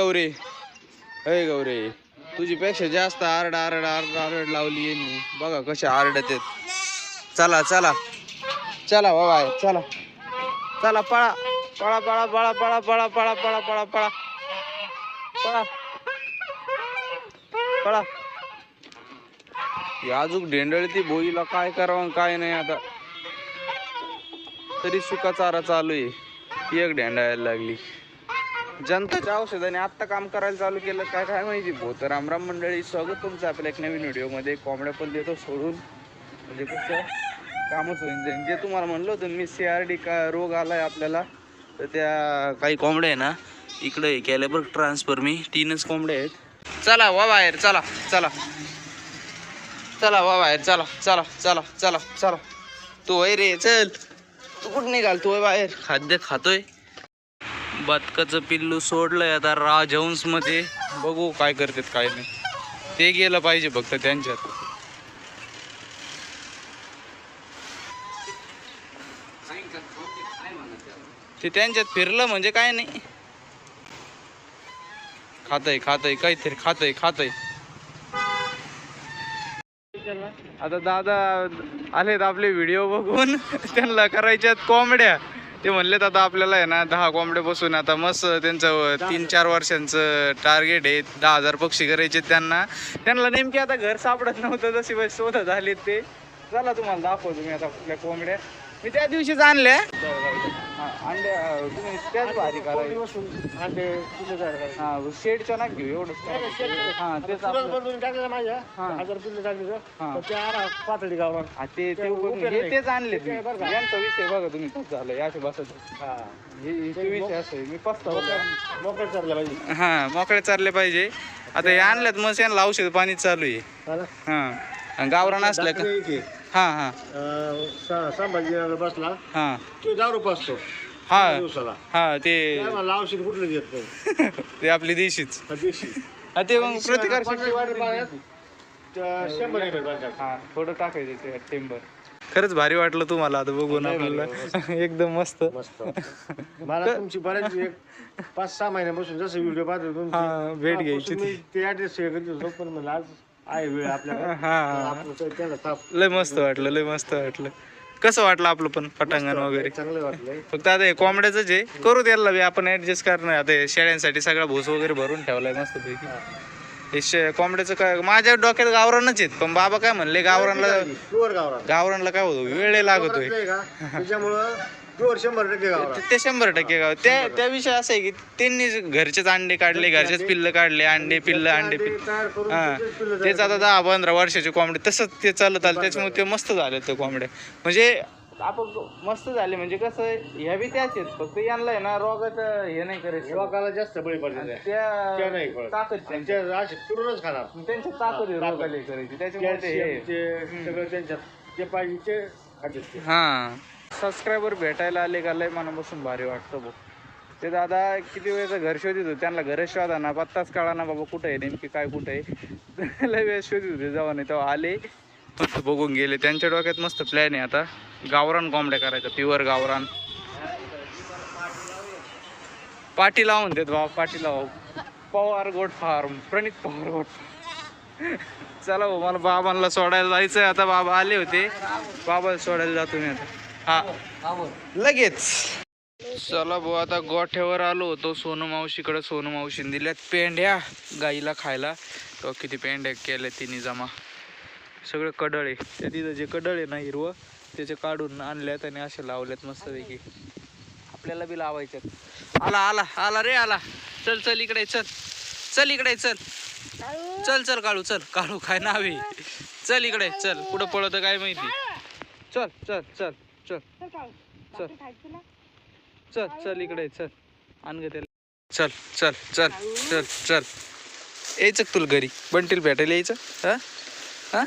गौरे. अय गौरे तुझी पेक्षा जास्त आरड आरड आरड आरड लावली यांनी बघा कसे आरडत आहेत. चला चला. चला हो बाबा चला. चला पळा. पळा पळा पळा पळा पळा पळा पळा पळा पळा. पळा. पळा. अजून ढेंडळ ती भोईला काय करावं काय नाही आता. तरी सुका चारा चालू आहे. ती एक ढेंडाळायला लागली. जनताच्या औषधाने आत्ता काम करायला चालू केलं. काय काय माहिती भोत रामराम मंडळी स्वागत तुमचं आपल्या एक नवीन व्हिडिओमध्ये. कोंबड्या पण देतो सोडून. म्हणजे कसं कामच होईल जाईल जे तुम्हाला म्हणलं होतं मी सी आर डी का रोग आला आहे आपल्याला तर त्या काही कोंबड्या आहे ना इकडे केलं बघ ट्रान्सफर मी. तीनच कोंबड्या आहेत. चला वा बाहेर चला चला. चला वा बाहेर चला चला चला चला चला. तू वय रे चल. तू कुठं निघाल? तू बाहेर. खाद्य खातोय. बदकाचं पिल्लू सोडलंय आता राजहंसमध्ये बघू काय करतात काय नाही. ते गेलं पाहिजे फक्त त्यांच्यात. ते त्यांच्यात फिरलं म्हणजे काय नाही. खातय खातय काहीतरी खातय खातय. आता दादा आलेत आपले व्हिडिओ बघून. त्यांना करायच्यात कॉमेड्या ते म्हणलेत आता आपल्याला आहे ना दहा कोंबड्या बसून आता मस्त त्यांचं तीन चार वर्षांचं टार्गेट आहे. दहा हजार पक्षी करायचे त्यांना. त्यांना नेमके आता घर सापडत नव्हतं जशी बस शोधत आले ते. चला तुम्हाला दाखवतो मी आता आपल्या कोंबड्या. मी त्या दिवशीच आणल्या. हा, अंड्या अं, तुम्ही त्याच भारी करायचं. हा शेडच्या ना घेऊ एवढंच हा तेच आपलं. हा. हा. पातळी गावात हा, ते ते हे तेच आणले तुम्ही. यांचा विषय बघा तुम्ही. झालं याचे बसत हे. हे विषय असं आहे. मी पस्ता मोकळ चालला पाहिजे. हा मोकळे चालले पाहिजे. आता हे आणल्यात मग यांना औषध पाणी चालू आहे. हा आणि गावरान असलं का? हा हा. संभाजीनगर बसला. हा. तो दारू पाचतो हा दिवसाला हा ते काय मला औषध कुठलं देत नाही ते आपली देशीच. हा, देशी. हा ते मग प्रतिकार शक्ती त्या शंभर. हा थोडं टाकायचं ते टेंबर खरंच भारी वाटलं तुम्हाला आता बघून आपल्याला. एकदम मस्त. मस्त. मला तुमची बऱ्याच एक पाच सहा महिन्यापासून जसं व्हिडिओ पाहतो तुमची हा, भेट घ्यायची तेव्हापासून मी ते. ऍड्रेस शेअर करत होतो पण मला आज आहे वेळ हा आपण त्याला ताप लय मस्त वाटलं लय मस्त वाटलं. कसं वाटलं आपलं पण पटांगण वगैरे? चांगलं फक्त आता हे कोंबड्याच आहे करू त्याला बी आपण ऍडजस्ट करणार आता हे शेळ्यांसाठी सगळा भूस वगैरे भरून ठेवलाय मस्त पैकी हे शे कोंबड्याचं काय माझ्या डोक्यात गावरानच आहेत पण बाबा काय म्हणले गावरानला गावरानला काय होतो वेळ लागतोय. त्याच्यामुळं प्युअर शंभर टक्के गावरान ते शंभर टक्के गाव. त्या त्या विषय असं आहे की त्यांनी घरचेच अंडे काढले घरचेच पिल्ल काढले अंडे पिल्ल अंडे पिल्ल. तयार करून हा. त्याचेच पिल्लं तेच आता दहा पंधरा वर्षाचे कोंबडे तसंच ते चालत आलं. त्याच्यामुळे ते मस्त झाले ते कोंबड्या म्हणजे आपण मस्त झाले. म्हणजे कसं आहे, ह्या बी त्याच आहेत. फक्त यांना आहे ना रोगाचं हे नाही करायचं. रोगाला जास्त बळी पडलेला आहे. त्या त्या नाही कळत. ताकद आणि त्यांच्या त्या असे फिरूनच खाणार. त्यांच्या ताकद आहे रोगाला हे करायची. त्याच्यामुळे ते हे. कॅल्शियम ते सगळं त्यांच्यात. जे पाहिजे ते खातात ते. हा. सबस्क्रायबर भेटायला आले का? लय मनापासून भारी वाटतं बघ. ते दादा किती वेळेचं घर शोधित होते. त्यांना घर शोधा ना पत्ताच कळा ना बाबा कुठं आहे नेमकी काय कुठं आहे. लय वेळ शोधित होते जेव्हा नाही तेव्हा आले. मस्त बघून गेले. त्यांच्या डोक्यात मस्त प्लॅन आहे आता. गावरान कोंबड्या करायचा प्युअर गावरान. पाठी लावून देत बाबा पाठी लाव पवार गोट फार्म प्रणित पवार गोट. चला भाऊ मला बाबांना सोडायला जायचंय. आता बाबा आले होते. बाबाला सोडायला जातो मी आता. हा. लगेच. चला भाऊ आता गोठ्यावर आलो होतो. सोनू मावशीकडे सोनू मावशीने दिल्यात पेंड्या गाईला खायला. तो किती पेंड्या केल्या तिने जमा. सगळे कडळ त्या तिथं जे कडळ ना हिरवं त्याचे काढून आणल्यात आणि असे लावल्यात मस्तपैकी. आपल्याला बी लावायच्यात आला आला आला रे आला. चल चल इकडे चल. चल इकडे चल. चल चल काळू चल. काळू काय नाव आहे? चल इकडे चल. कुठं पळत काय माहिती? चल चल चल. चल. चल चल. चल. इकडे चल. आण ग चल चल चल चल चल. यायचं तुला घरी? बंटील भेटायला यायचं? हा? हा?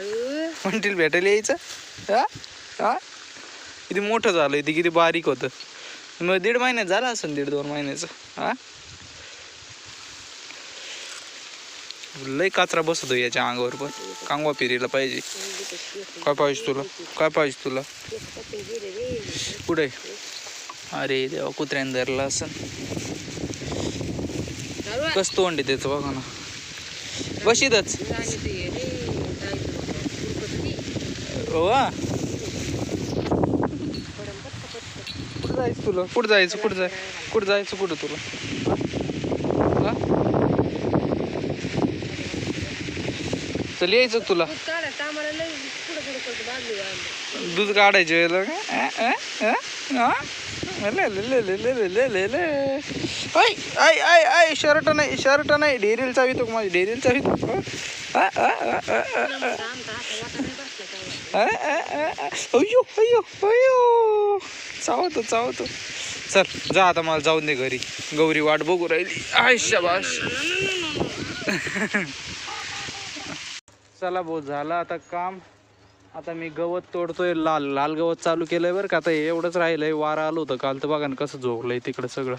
बंटील भेटायला यायचं? हा? हा? किती मोठं झालं किती बारीक होतं. मग दीड महिन्यात झालं असेल दीड दोन महिन्याचं. हा? लय काचरा बसतो याच्या अंगावर पण. कांगवा फिरीला पाहिजे. काय पाहिजे तुला? काय पाहिजे तुला? कुठे? अरे देवा कुत्र्याने धरला असं कस तोंड आहे त्याचं बघा ना. बशीतच वा. कुठं जायचं तुला? कुठं जायचं? कुठं जाय कुठं जायचं कुठं तुला? चल यायचं तुला दूध काढायचे वेळेला का? अ? अ? अ? अ? ले, ले, ले, ले, ले, ले, ले, ले. ऐ, ऐ, ऐ, शर्ट नाही शर्ट नाही डेरील चावी तो माझी डेरील चावी तो अ, अ, अ, अय्यो अय्यो अय्यो चावतो चावतो चल जा आता मला जाऊन दे घरी गौरी वाट बघू राहिली आय शाबाश चला भाऊ झालं आता काम. आता मी गवत तोडतोय लाल लाल गवत चालू केलंय बरं का. आता हे एवढंच राहिलंय वारा आलं होतं काल. तर बघा ना कसं झोपलंय तिकडं सगळं.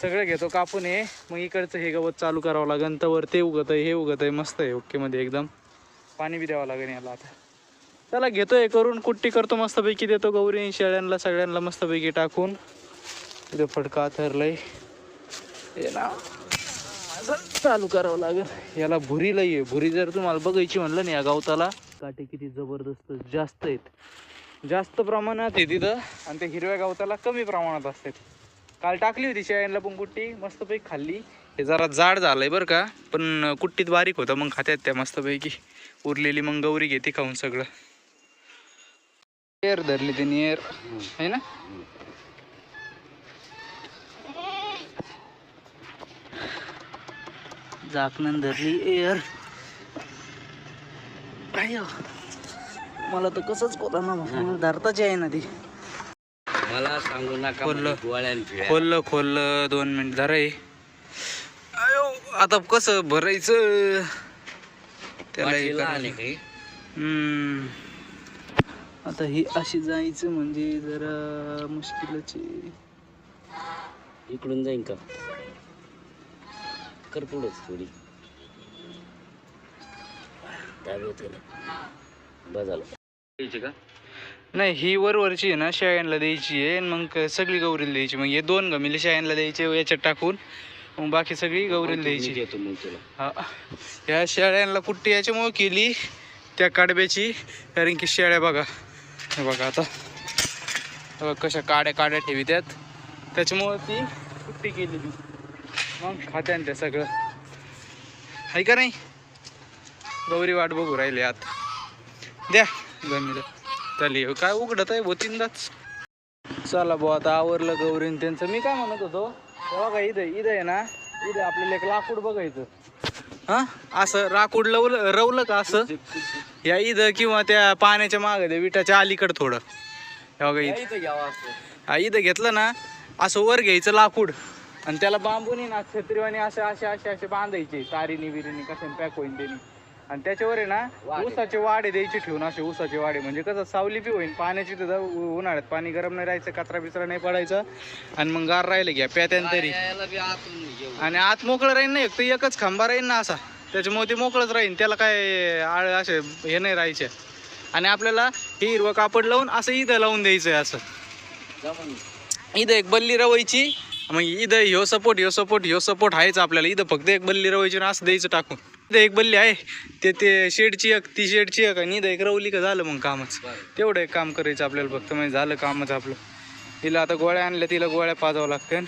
सगळं घेतो कापून हे. मग इकडचं हे गवत चालू करावं लागेल. तर वर ते उगत आहे हे उगत आहे मस्त आहे ओकेमध्ये एकदम. पाणी बी द्यावं लागेल याला आता. चला घेतो हे करून कुट्टी करतो मस्तपैकी देतो गौरी शेळ्यांना सगळ्यांना मस्तपैकी टाकून. तिथे फटका थरलंय. हे ना. चालू करावं लागेल. याला भुरी लई आहे. भुरी जर तुम्हाला बघायची म्हणलं ना या गवताला काटे किती जबरदस्त जास्त आहेत. जास्त प्रमाणात आहे तिथं आणि त्या हिरव्या गवताला कमी प्रमाणात असतात. काल टाकली होती शेळ्यांना पण कुट्टी मस्तपैकी खाल्ली. हे जरा जाड झालंय बरं का पण कुट्टीत बारीक होतं मग खात्यात त्या मस्तपैकी. उरलेली मग गौरी घेते खाऊन सगळं. एअर धरली त्यांनी एअर. आहे ना? झाकणं धरली एअर. मला तर कसंच कोला ना धरताच आहे ना ती मला सांगू नका खोललं. म्हणजे खोललं खोललं दोन मिनिट धरा हे. अयो आता कसं भरायचं त्याला. आता ही अशी जायचं म्हणजे जरा मुश्किलच. इकडून जाईन का कर पुढंच थोडी. द्यायची का? नाही ही वरवरची आहे ना शाळ्यांना द्यायची आहे. आणि मग सगळी गौरीला द्यायची. मग हे दोन गमिले शाळ्यांना द्यायचे याच्यात टाकून. मग बाकी सगळी गौरीला द्यायची. देतो मग तुला? हा. या शेळ्यांना कुट्टी याच्यामुळं केली त्या काडब्याची. कारण की शेळ्या बघा. हे बघा आता. बघा कशा काड्या काड्या ठेवी त्यात. त्याच्यामुळं ती कुट्टी केली ती मग खात्यान त्या सगळं. आहे का नाही? गौरी वाट बघू राहिले आत. द्या गमीला चालेल हे काय उघडत आहे भोतींदाच चला भाऊ आता आवरलं गौरीन त्यांचं. मी काय म्हणत होतो बघा इथं इथं आहे ना इथं आपल्याला एक लाकूड बघायचं. हा? असं राकूड लवलं रवलं का असं? या इथं किंवा त्या पाण्याच्या मागे त्या विटाच्या अलीकडं थोडं. हे बघा इथं घ्यावा असं. हा इथं घेतलं ना असं वर घ्यायचं लाकूड. आणि त्याला बांबूनी ना छत्रीवाणी असे असे असे असे बांधायचे. तारीनी बिरीनी कशाने पॅक होईन त्यांनी. आणि त्याच्यावर आहे ना. ऊसाचे वाडे द्यायचे ठेवून असे ऊसाचे वाडे. म्हणजे कसं सावली बी होईल पाण्याची तर जाऊ- उन्हाळ्यात पाणी गरम नाही राहायचं कचरा बिचरा नाही पडायचा. आणि मग गार राहिलं घ्या प्यात्यान तरी. आणि आत मोकळं राहील ना एक तर एकच खांबा राहील ना असा. त्याच्यामुळे ते मोकळंच राहील त्याला काय आळ असे हे नाही राहायचे. आणि आपल्याला हे हिरवं कापड लावून असं इथं लावून द्यायचं आहे असं. इथं एक बल्ली रवायची. मग इथं ह्यो सपोर्ट ह्यो सपोर्ट ह्यो सपोर्ट आहेच आपल्याला. इथं फक्त एक बल्ली रवायची असं द्यायचं टाकून. इथं एक बल्ली आहे. ते ते शेडची एक ती शेडची एक आणि इथं एक रवली का झालं मग कामच. तेवढं एक काम करायचं आपल्याला फक्त. म्हणजे झालं कामच आपलं. तिला आता गोळ्या आणल्या तिला गोळ्या पाजावं लागतं